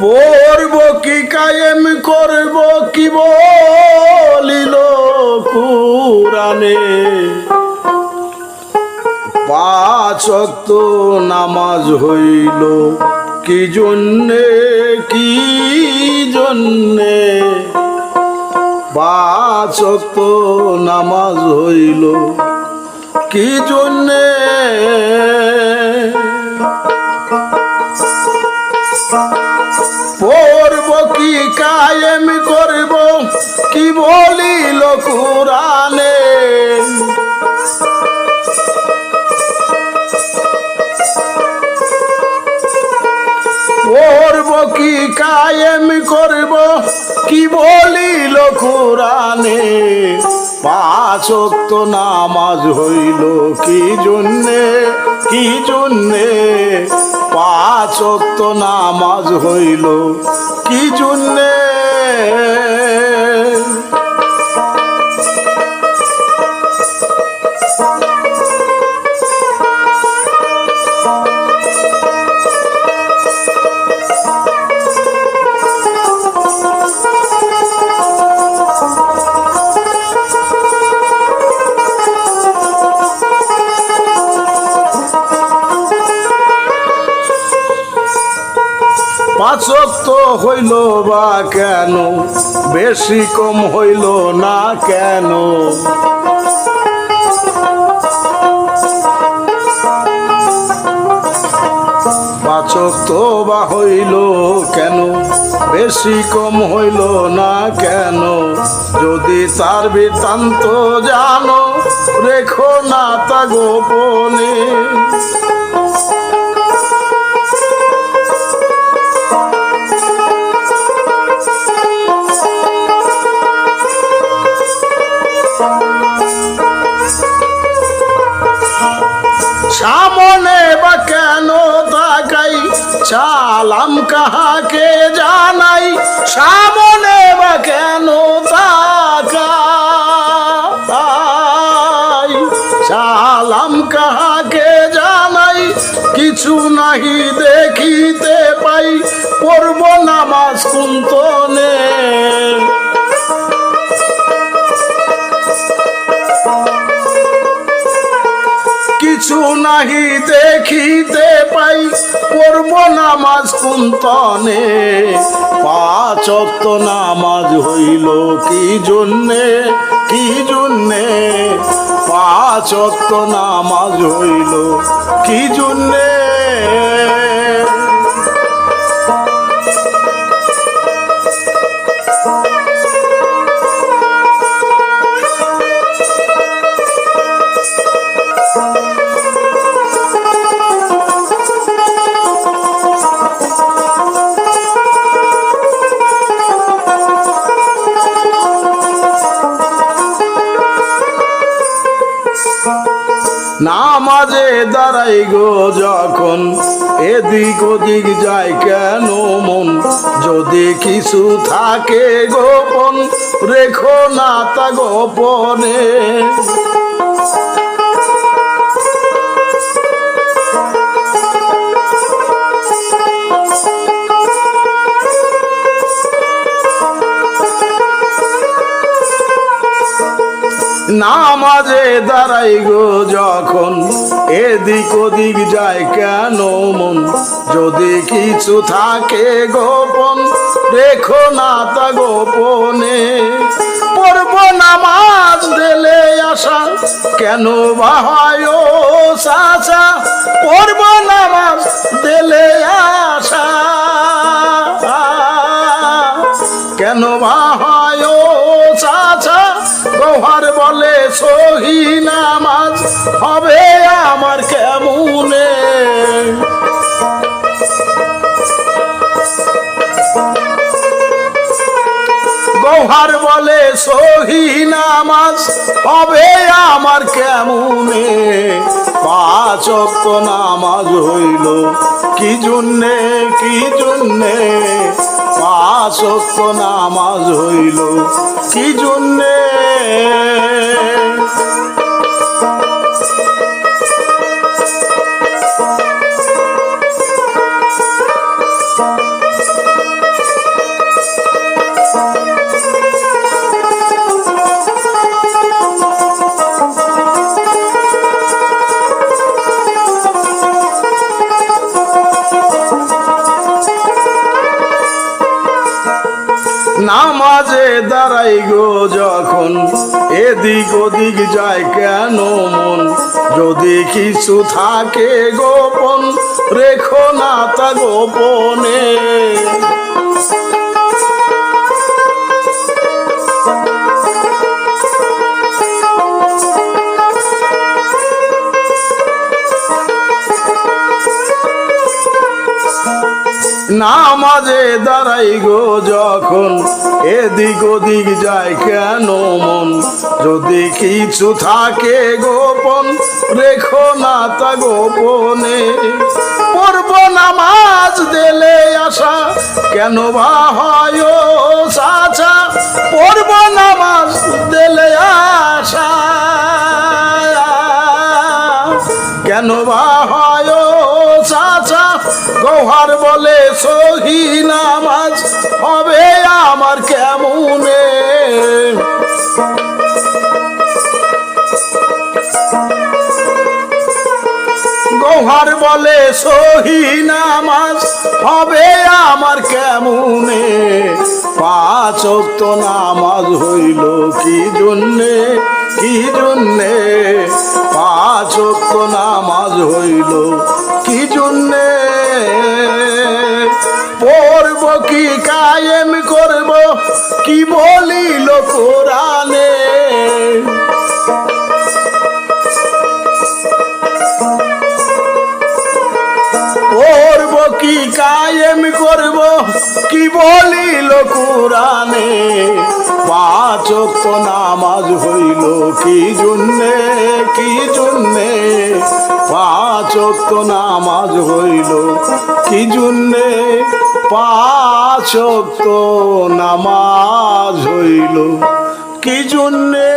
পড়ব কি কায়েম করব কি বলিল কুরানে পাঁচ অক্ত নামাজ হইল। কি জন্যে কি জন্যে? পাঁচ অক্ত নামাজ হইল। কি জন্যে? কুরানে পড়ব কি কায়েম করব, কি বলিল কুরানে পাঁচ অক্ত নামাজ হইল কি জন্যে? কি জন্যে? পাঁচ অক্ত নামাজ হইল কি জন্যে? পাঁচক হইল বা কেন? বেশি কম হইল না কেন? তো বা হইল কেন? বেশি কম হইল না কেন? যদি তার বৃত্তান্ত জানো, রেখো না তা গোপনে। চালাম কাহাকে জানাই? সামনে বা কেন সালাম কাহাকে জানাই? কিছু নাহি দেখিতে পাই। পড়ব নামাজ কুন্তনে নাহি দেখিতে পাই, পড়ব নামাজ কুন্তনে। পাঁচ নামাজ হইল কি জন্যে? কি জন্যে? পাঁচ অক্ত নামাজ হইল কি জন্যে? দাঁড়াই গো যখন, এদিক ওদিক যায় কেন মন? যদি কিছু থাকে গোপন, রেখো না তা গোপনে। নামাজে দাঁড়াই গো যখন এদিক ওদিক যায় কেন মন? যদি কিছু থাকে গোপন, রেখো না তা গোপনে। পড়ব নামাজ দিলে আসা কেন বাহায় চাচা পড়ব নামাজ দিলে আসা কেন বাহায় চাচা গোহার বলে সহি নামাজ হবে আমার কেমনে? গৌহার বলে, সহি নামাজ হবে আমার কেমনে? পাঁচ নামাজ হইল। কি জন্যে কি জন্যে? পাঁচ নামাজ হইল। কি জন্যে? দাঁড়াই গো যখন এদিক ওদিক যায় কেন মন? যদি কিছু থাকে গোপন, রেখো না তা গোপনে। নামাজে দাঁড়াই গো যখন এদিক ওদিক যায় কেন মন? যদি কিছু থাকে গোপন, রেখো না তা গোপনে। পড়ব নামাজ দিলে আসা কেন বা হয় সাচা পড়ব নামাজ দিলে আসা কেন বা হয় চাচা গৌহার বলে সহি নামাজ হবে আমার কেমনে? গৌহার বলে সহি নামাজ হবে আমার কেমনে? পাঁচ অক্ত নামাজ হইল কি জন্যে? কি জন্যে? পাঁচ অক্ত নামাজ হইল কি জন্যে? কি কায়েম করব? কি বলিল কোরআনে? করব কি কায়েম করব? কি বলিল কোরআনে? পাঁচ ওয়াক্ত নামাজ হইল, কি জন্যে? কি জন্যে? পাঁচ নামাজ হইল কি জন্যে পাঁচ ওয়াক্ত নামাজ হইল? কি জন্যে